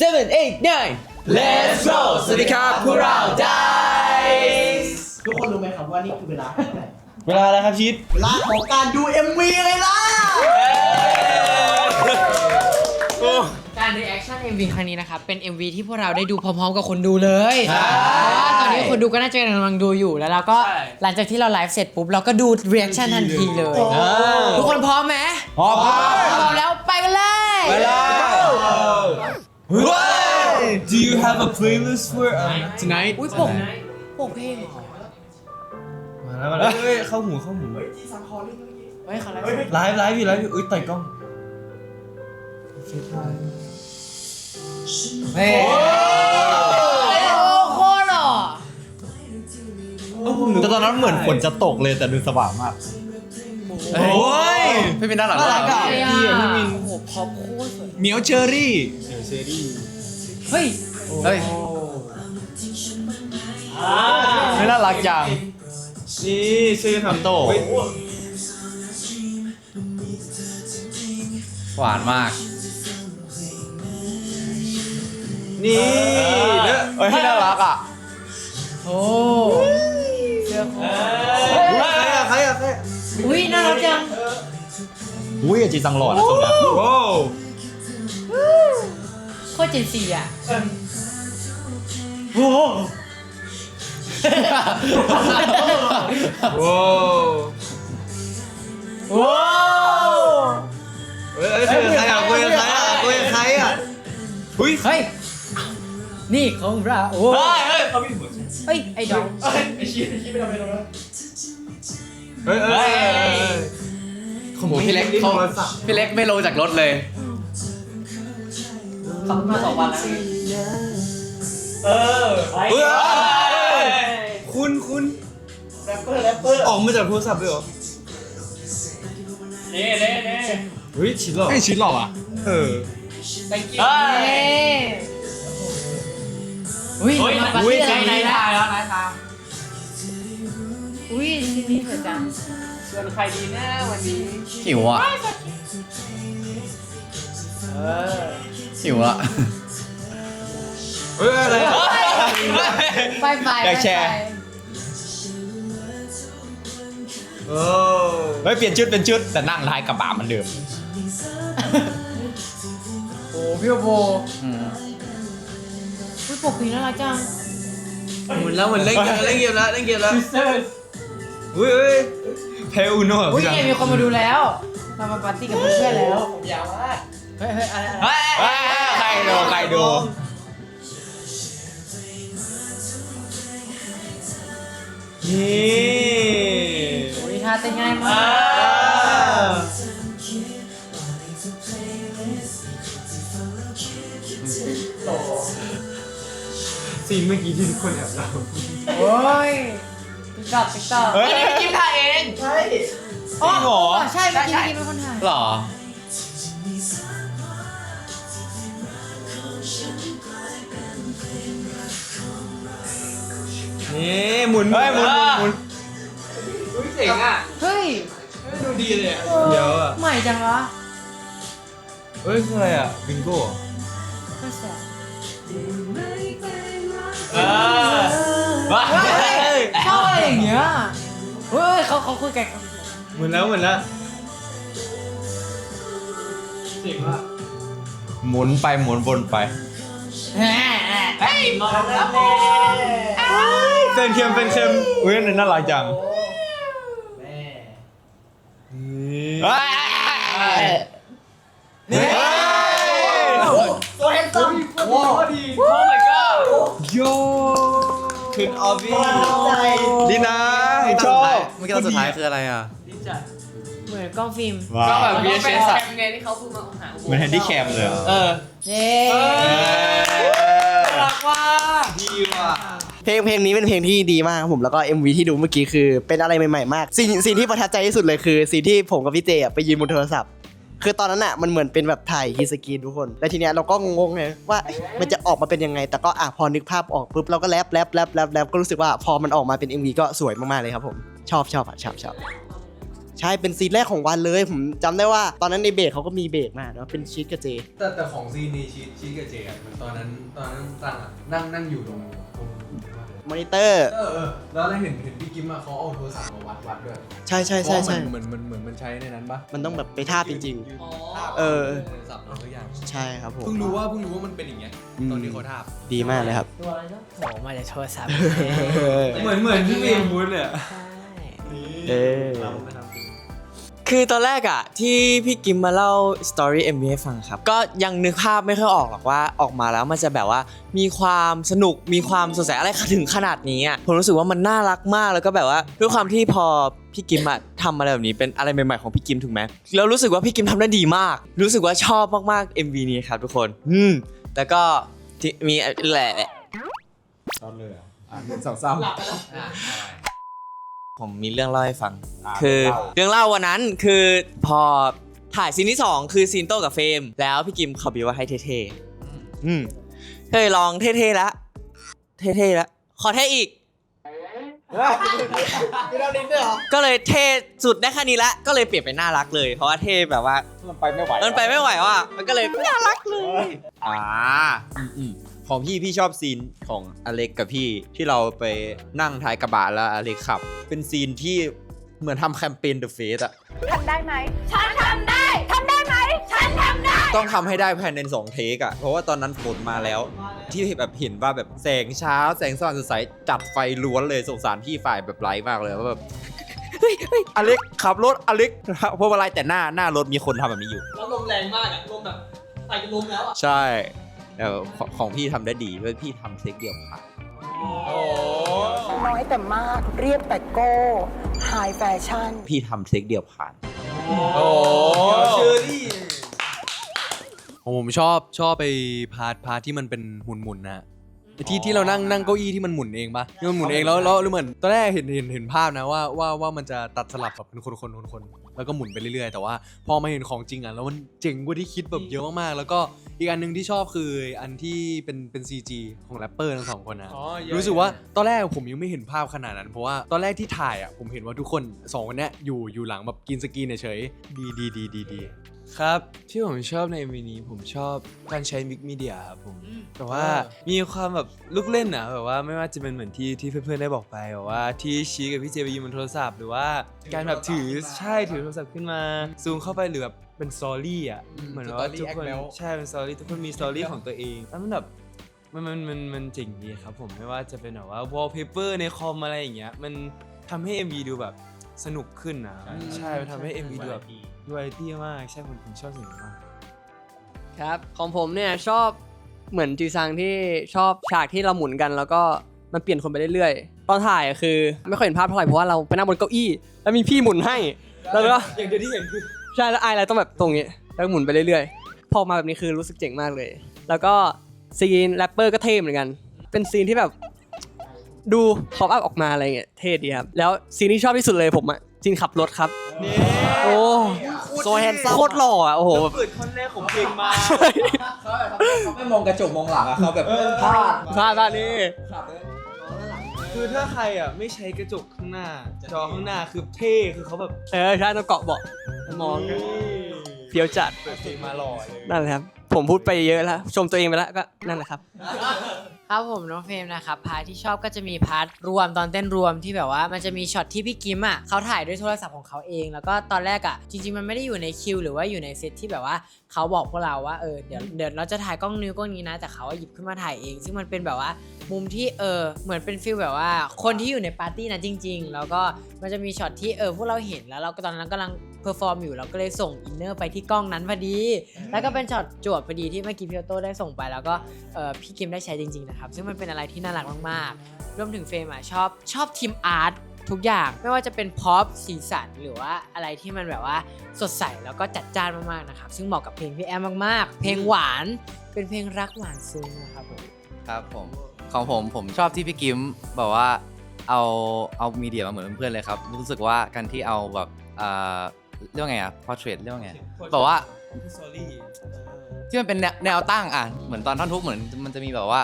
seven eight nine let's go สวัสดีครับพวกเรา Dice ทุกคนรู้ไหมครับว่านี่คือเวลาของอะไรเวลาแล้วครับชิดเวลาของการดู MV ไงล่ะ การ reaction MV ครั้งนี้นะครับ เป็น MV ที่พวกเราได้ดูพร้อมๆกับคนดูเลยเพราะว่าตอนนี้คนดูก็น่าจะกำลังดูอยู่แล้วเราก็หลังจากที่เราไลฟ์เสร็จปุ๊บ เราก็ดู reaction ทันทีเลย ทุกคนพร้อมไหมพร้อมครับพร้อมแล้วไปกันเลย ไปแล้ว Do you have a playlist for um, tonight อุ้ยปกปกเพลงเหรอมาแล้วมาแล้วเฮ้ยเข้าหูเข้าหูที่ซังคอเล่นเมื่อกี้เฮ้ยเขาไลฟ์ไลฟ์ไลฟ์อยู่ไลฟ์อยู่อุ้ยต่อยกล้องเฮ้ยโอ้โคตรหล่อแต่ตอนนั้นเหมือนฝนจะตกเลยแต่ดูสว่างมากโอ้ยไม่เป็นด้านหลังน่ารักอะพี่อะพี่มินโอ้โหพอปโคตรสวยเหมียวเชอรี่เฮ้ย เฮ้ยไม่น่ารักจัง นี่ชื่อทำโตหวานมาก นี่เด้อเฮ้ยน่ารักอะ โอ้เสื้อโคตรใครอะใครอะใครอะอุ้ยน่ารักจังอุ้ยจีจังหลอดนะตรงนั้นโอ้โคตรเจนซีอะ โหโอ้ว้าวเฮ้ยเฮ้ยคุยกับใครอะคุยกับใครอะคุยกับใครอะอุ้ยเฮ้ย นี่ของเราโอ้เฮ้ยเฮ้ยเขามีเฮ้ย ไอ้ดองไอชี้ไอชี้ไม่ทำอะไรตรงนั้นเฮ้ยเฮ้ยเฮ้ยโอ้โหพี่เล็กเขาพี่เล็กไม่ลงจากรถเลยขับมาสองวันแล้ว เฮ้ยคุณคุณแรปเปอร์แรปเปอร์ออกมาจากโทรศัพท์เลยเหรอเน่เน่เน่เฮ้ยชิดหรอไม่ชิดหรอวะเออเฮ้ยอุ้ยมาปาร์ตี้อะไรไหนทางแล้วไหนทางอุ้ยซีนี้สวยจังชวนใครดีนะวันนี้หิวอะเออหิวอะ เฮ้ยอะไรอะไปไปอยากแชร์ โอ้เฮ้ยเปลี่ยนชุดเป็นชุดแต่นั่งท้ายกระบะเหมือนเดิมโอ้พี่โบอุ้ยปกผีน่ารักจังหมุนแล้วหมุนเล่นเกมเล่นเกมแล้วเล่นเกมแล้วอุ้ยเฮ้ยเพลอุโน่อุ้ยพี่จังเนี่ยมีคนมาดูแล้ว เรามาปาร์ตี้กับเพื่อนๆแล้วผมยาวมากเฮ้ยเฮ้ยอะไรอะไรเฮ้ยใครดูใครดู นี่โอ้ยท่าเต้นง่ายมาอ่ากซีนเมื่อกี้ที่ทุกคนแอบเราโอ้ยติ๊กต๊อกติ๊กต๊อกเฮ้ยกินถ่ายเอง ใช่จริงเหรอใช่เมื่อกี้กินเป็นคนถ่าย หรอ นี่หมุนเฮ้ยหมุนหมุนหมุนเฮ้ย ดูดีเลยอะเดี๋ยวอะใหม่จังวะเฮ้ยคืออะไรอะบิงโก้ก็แสบว้าเฮ้ยชอบอะไรอย่างเงี้ยเฮ้ยเขาเขาคุยกันหมุนแล้วหมุนแล้วหมุนไปหมุนวนไปแหมเฮ้ยมองแล้ว เป็นเค็มเป็นเค็มอุ้ยอันนี้น่ารักจังแม่เฮ้ยนี่ตัวแฮนซัมว้าวดี โอ้ my god โยถึงออฟฟี่ใจดีนะชอบเมื่อกี้ตอนสุดท้ายคืออะไรอะเหมือนกล้องฟิล์มก็แบบ VHS อะเหมือนแฮนดี้แคมเลยอะเออ เย้รักว่าดีว่ะ เพลงเพลงนี้เป็นเพลงที่ดีมากครับผมแล้วก็ MV ที่ดูเมื่อกี้คือเป็นอะไรใหม่ๆมากสิ่งสิ่งที่ประทับใจที่สุดเลยคือสิ่งที่ผมกับพี่เจอะไปยืนบนโทรศัพท์ คือตอนนั้นอะมันเหมือนเป็นแบบถ่ายฮีสกรีนทุกคน แล้วทีเนี้ยเราก็งงๆไงว่าเอ๊ะมันจะออกมาเป็นยังไง แต่ก็อะพอนึกภาพออกปุ๊บเราก็แรปแรปแรปแรปแรปก็รู้สึกว่าพอมันออกมาเป็น MV ก็สวยมากๆเลยครับผมชอบชอบอะชอบชอบ ใช่เป็นซีนแรกของวันเลย ผมจำได้ว่าตอนนั้นในเบรกเขาก็มีเบรกมาเนาะเป็นชีสกับเจ แต่แต่ของซีนนี้ชีสชีสกับเจอะเหมือนตอนนั้นตอนนั้นตั้งอะนั่งนั่งอยู่ตรงตรง มอนิเตอร์ เออเออแล้วเราเห็นเห็นพี่กิมอะเขาเอาโทรศัพท์มาวัดวัดด้วยใช่ใช่ใช่ใช่เพราะว่าเหมือนเหมือนเหมือนมันใช้ในนั้นปะมันต้องแบบไปทาบจริงเออ โทรศัพท์อะไรสักอย่างๆ ใช่ครับผม เพิ่งรู้ว่าเพิ่งรู้ว่ามันเป็นอย่างเงี้ยอืม ตอนที่เขาทาบดีมากเลยครับ ตัวอะไรก็โผล่มาจากโทรศัพท์ เหมือนเหมือนที่มีพูดเลย ใช่ เออ คือตอนแรกอะที่พี่กิมมาเล่าสตอรี่ MV ให้ฟังครับก็ยังนึกภาพไม่ค่อยออกหรอกว่าออกมาแล้วมันจะแบบว่ามีความสนุกมีความสดใสอะไรถึงขนาดนี้อะผมรู้สึกว่ามันน่ารักมากแล้วก็แบบว่าด้วยความที่พอพี่กิมอะทำอะไรแบบนี้เป็นอะไรใหม่ๆของพี่กิมถูกไหมแล้วรู้สึกว่าพี่กิมทำได้ดีมาก รู้สึกว่าชอบมากๆ MV นี้ครับทุกคนอืมแล้วก็ที่มีแหละตอนเลยอะอ่านหนึ่งสองสาม ผมมีเรื่องเล่าให้ฟังคือเรื่องเล่าวันนั้นคือพอถ่ายซีนที่2คือซีนโต้กับเฟรมแล้วพี่กิมเขาบิวว่าให้เท่ๆอืมเคยลองเท่ๆแล้วเท่ๆแล้วขอเท่อีกก็เลยเท่สุดได้แค่นี้ละก็เลยเปลี่ยนเป็นน่ารักเลย เพราะว่าเท่แบบว่ามันไปไม่ไหวมันไปไม่ไหวว่ะมันก็เลยน่ารักเลย อ่าอืมอืม ของพี่พี่ชอบซีนของอเล็กกับพี่ที่เราไปนั่งท้ายกระบะแล้วอเล็กขับ เป็นซีนที่เหมือนทำแคมเปญ The Face อะทำได้ไหม ฉันทำได้ ทำได้ไหม ฉันทำได้ ต้องทำให้ได้ภายในสองเทคอะเพราะว่าตอนนั้นฝนมาแล้ว ที่แบบเห็นว่าแบบแสงเช้า แสงสว่างสดใสจัดไฟล้วนเลยสงสารพี่ฝ่ายแบบไร้มากเลยว่าแบบเฮ้ยเฮ้ยอเล็กขับรถอเล็กพวกอะไรแต่หน้าหน้ารถมีคนทำแบบนี้อยู่ แล้วลมแรงมากอะลมแบบไปจะลมแล้วอะใช่ แต่ของของพี่ทำได้ดีเพราะพี่ทำเทคเดียวผ่านน้อยแต่มากเรียบแต่โก้ไฮแฟชั่น พี่ทำเทคเดียวผ่านโอ้เชอรี่ของผมชอบชอบไปพาร์ทพาร์ทที่มันเป็นหมุนๆนะไอ้ ที่ที่เรานั่งนั่งเก้าอี้ที่มันหมุนเองปะที่มันหมุนเองแล้วแล้วแล้วเหมือนตอนแรกเห็นเห็นเห็นภาพนะว่าว่าว่ามันจะตัดสลับแบบเป็นคนคนคนคนแล้วก็หมุนไปเรื่อยๆ แต่ว่าพอมาเห็นของจริงอะแล้วมันเจ๋งกว่าที่คิดแบบเยอะมากๆ แล้วก็อีกอันหนึงที่ชอบคืออันที่เป็นเป็น CG ของแรปเปอร์ทั้งสองคนนะรู้สึกว่าตอนแรกผมยังไม่เห็นภาพขนาดนั้นเพราะว่าตอนแรกที่ถ่ายอะผมเห็นว่าทุกคนสองคนเนี้ยอยู่อยู่หลังแบบกินสกรีนเฉยๆดีดีดีดีดี ครับ ที่ผมชอบใน MV นี้ผมชอบการใช้มิกมีเดียครับผมแต่ว่ามีความแบบลูกเล่นนะแบบว่าไม่ว่าจะเป็นเหมือนที่ที่เพื่อนๆได้บอกไปแบบว่าที่ชี้กับพี่เจไปยืนบนโทรศัพท์หรือว่าการแบบถือใช่ถือโทรศัพท์ขึ้นมาซูมเข้าไปหรือแบบเป็นสตอรี่อะเหมือนว่าทุกคนใช่เป็นสตอรี่ทุกคนมีสตอรี่ของตัวเองแล้วมันแบบมันมันมันมันเจ๋งดีครับผมไม่ว่าจะเป็นแบบว่าวอลเปเปอร์ในคอมอะไรอย่างเงี้ยมันทำให้ MV ดูแบบ สนุกขึ้นนะใช่มันทำให้ MV ดูแบบดูไอตี้มากใช่ผมผมชอบสิ่งนี้มาก ครับ ของผมเนี่ยชอบเหมือนจีซังที่ชอบฉากที่เราหมุนกัน แล้วก็มันเปลี่ยนคนไปเรื่อยๆ ตอนถ่ายอะคือไม่ค่อยเห็นภาพเท่าไหร่เพราะว่าเราไปนั่งบนเก้าอี้ แล้วมีพี่หมุนให้ แล้วก็อย่างเดียวที่เห็นคือใช่แล้วไออะไรต้องแบบตรงนี้แล้วหมุนไปเรื่อยๆ พอมาแบบนี้คือรู้สึกเจ๋งมากเลย แล้วก็ซีนแรปเปอร์ก็เท่เหมือนกัน เป็นซีนที่แบบ ดูพอปอัพออกมาอะไรเงี้ยเท่ดีครับ แล้วซีนที่ชอบที่สุดเลยผมอะซีนขับรถครับ โอ้โซแฮนซัมโคตรหล่ออะโอ้โห เปิดคอนแรกของเพลงมาเขาไม่มองกระจกมองหลังอะเขาแบบพลาดพลาดพลาดนี่คือถ้าใครอะไม่ใช้กระจกข้างหน้า จอข้างหน้าคือเท่คือเขาแบบเออใช่ต้องเกาะเบาะมองเฟี้ยวจัดเปิดเพลงมาหล่อเลยนั่นแหละครับ ผมพูดไปเยอะแล้ว ชมตัวเองไปแล้วก็นั่นแหละครับ ครับผมน้องเฟรมนะครับพาร์ทที่ชอบก็จะมีพาร์ทรวมตอนเต้นรวมที่แบบว่ามันจะมีช็อตที่พี่กิมอะเขาถ่ายด้วยโทรศัพท์ของเขาเอง แล้วก็ตอนแรกอะจริง ๆ มันไม่ได้อยู่ในคิว หรือว่าอยู่ในเซตที่แบบว่าเขาบอกพวกเราว่าเออเดี๋ยวเดี๋ยวเราจะถ่ายกล้องนิ้วกล้องนี้นะ แต่เขาหยิบขึ้นมาถ่ายเอง ซึ่งมันเป็นแบบว่ามุมที่เออเหมือนเป็นฟิลแบบว่า คนที่อยู่ในปาร์ตี้นั้นจริง ๆ แล้วก็มันจะมีช็อตที่เออพวกเราเห็นแล้วเราก็ตอนนั้นกำลังเพอร์ฟอร์มอยู่เราก็เลยส่งอินเนอร์ไปที่กล้องนั้นพอดี แล้วก็เป็นช็อตจวบพอดีที่เมื่อกี้พี่ออโต้ได้ส่งไป แล้วก็เออพี่กิมได้ใช้จริงๆนะครับ ซึ่งมันเป็นอะไรที่น่ารักมากๆ รวมถึงเฟรมอะชอบชอบทีมอาร์ตทุกอย่างไม่ว่าจะเป็นพ็อปสีสันหรือว่าอะไรที่มันแบบว่าสดใสแล้วก็จัดจ้านมากๆนะครับ ซึ่งเหมาะกับเพลงพี่แอมมากๆ เพลงหวานเป็นเพลงรักหวานซึ้งนะครับผมครับผมของผมผมชอบที่พี่กิมแบบว่าเอาเอามีเดียมาเหมือนเพื่อนๆเลยครับ รู้สึกว่าการที่เอาแบบ เอ่อเรียกว่าไงอะ portrait เรียกว่าไงแบบว่าสตอรี่ที่มันเป็นแนวแนวตั้งอะเหมือนตอนท่อนทุกเหมือนมันจะมีแบบว่า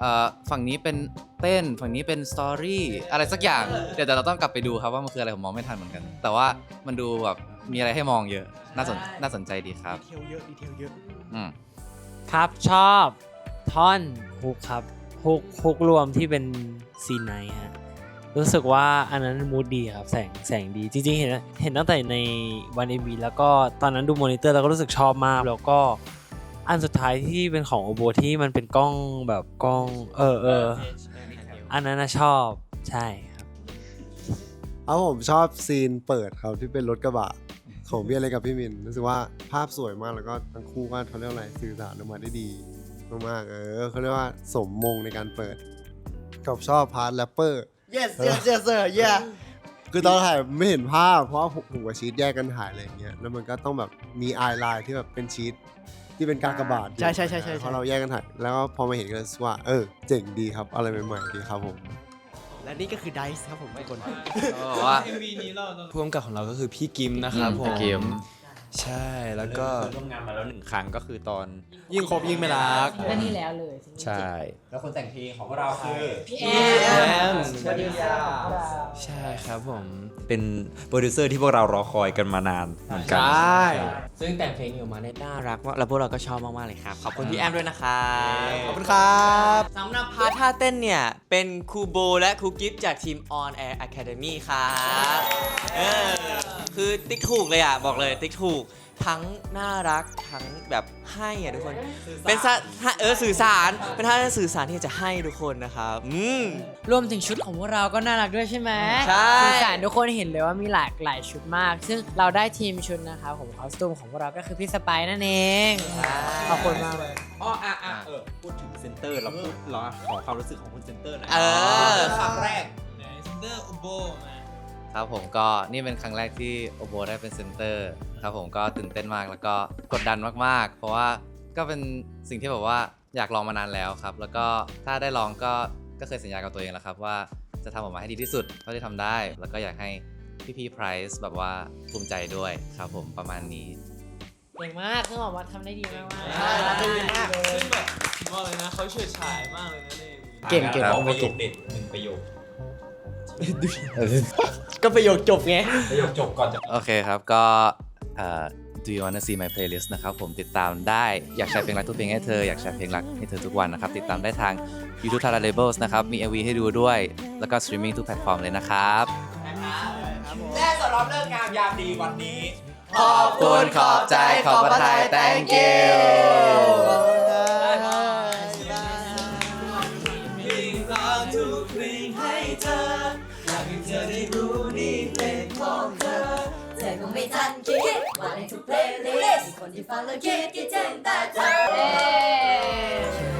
เอ่อฝั่งนี้เป็นเต้นฝั่งนี้เป็นสตอรี่อะไรสักอย่างเดี๋ยวเราต้องกลับไปดูครับว่ามันคืออะไรผมมองไม่ทันเหมือนกัน แต่ว่ามันดูแบบมีอะไรให้มองเยอะน่าสนน่าสนใจดีครับดีเทลเยอะดีเทลเยอะอืมครับชอบท่อนฮุกครับฮุกฮุกรวมที่เป็นซีนไนท์ฮะ รู้สึกว่าอันนั้นมูดดีครับแสงแสงดีจริงๆเห็นเห็นตั้งแต่ในวันเอ็มีแล้วก็ตอนนั้นดูมอนิเตอร์แล้วก็รู้สึกชอบมาก แล้วก็อันสุดท้ายที่เป็นของโอโบที่มันเป็นกล้องแบบกล้อง เออเอออันนั้นนะชอบใช่ครับเอาผมชอบซีนเปิดครับที่เป็นรถกระบะของพี่อะไรกับพี่มินรู้สึกว่าภาพสวยมากแล้วก็ทั้งคู่ก็เขาเรียกว่าอะไรสื่อสารออกมาได้ดีมากๆเออเขาเรียกว่าสมมงในการเปิดกับชอบพาร์ทแรปเปอร์ yes yes yes sir yeah คือตอนถ่ายไม่เห็นภาพ เพราะว่าผมผมกับชีตแยกกันถ่ายอะไรอย่างเงี้ยแล้วมันก็ต้องแบบมีไอไลน์ที่แบบเป็นชีตที่เป็นการกระบาดอยู่ใช่ใช่ใช่ใช่ใช่ เพราะเราแยกกันถ่ายแล้วก็พอมาเห็นก็รู้สึกว่าเออเจ๋งดีครับ อะไรใหม่ๆดีครับผม และนี่ก็คือ dice ครับผมทุกคนบอกว่าพ่วงกับของเราก็คือพี่กิมนะครับผมพี่กิม ใช่แล้วก็ร่วมงานมาแล้วหนึ่งครั้งก็คือตอนยิ่งคบยิ่งไม่รัก ก็นี่แล้วเลยใช่ แล้วคนแต่งเพลงของเราคือพี่แอมสวัสดีครับใช่ครับผมเป็นโปรดิวเซอร์ที่พวกเรารอคอยกันมานานเหมือนกันใช่ซึ่งแต่งเพลงอยู่มาได้น่ารักมากแล้วพวกเราก็ชอบมากๆเลยครับ ขอบคุณพี่แอมด้วยนะครับขอบคุณครับสำหรับพาร์ทท่าเต้นเนี่ย เป็นครูโบและครูกิฟจากทีม On Air Academy ครับเออคือติ๊กถูกเลยอะบอกเลยติ๊กถูก ทั้งน่ารักทั้งแบบให้อะทุกคน เป็นสะเออสื่อสารเป็นท่าสื่อสารที่จะให้ทุกคนนะครับอืม รวมถึงชุดของพวกเราก็น่ารักด้วยใช่ไหมใช่ สื่อสารทุกคนเห็นเลยว่ามีหลากหลายชุดมาก ซึ่งเราได้ทีมชุดนะคะผมคอสตูมของพวกเราก็คือพี่สไปร์นั่นเองขอบคุณมากเลย อ๋ออะอะเออพูดถึงเซนเตอร์เราพูดเราขอความรู้สึกของคุณเซนเตอร์หน่อยเออ ครั้งแรก ครับผมก็นี่เป็นครั้งแรกที่โอโบได้เป็นเซนเตอร์ครับผมก็ตื่นเต้นมากแล้วก็กดดันมากๆ เพราะว่าก็เป็นสิ่งที่แบบว่าอยากลองมานานแล้วครับ แล้วก็ถ้าได้ลองก็ก็เคยสัญญากับตัวเองแล้วครับว่าจะทำออกมาให้ดีที่สุดเท่าที่ทำได้ แล้วก็อยากให้พี่ๆไพรส์แบบว่าภูมิใจด้วยครับผมประมาณนี้ เก่งมากคือบอกว่าทำได้ดีมากมากใช่ทำได้ดีมาก ซึ่งแบบผมบอกเลยนะเขาเฉิดฉายมากเลยนะในเก่งเก่งครับโอโบประโยเก่คงเด็ดหนึ่งประโยค ก็ประโยคจบไง ประโยคจบก่อนจะโอเคครับก็เอ่อ Do you wanna see my playlist นะครับผมติดตามได้อยากแชร์เพลงรักทุกเพลงให้เธออยากแชร์เพลงรักให้เธอทุกวันนะครับ ติดตามได้ทาง YouTube Tara Labels นะครับ มี MV ให้ดูด้วย แล้วก็สตรีมมิ่งทุกแพลตฟอร์มเลยนะครับและสำหรับเลิกงามยามดีวันนี้ ขอบคุณขอบใจขอบพระทัย thank you ว่าในทุกเพล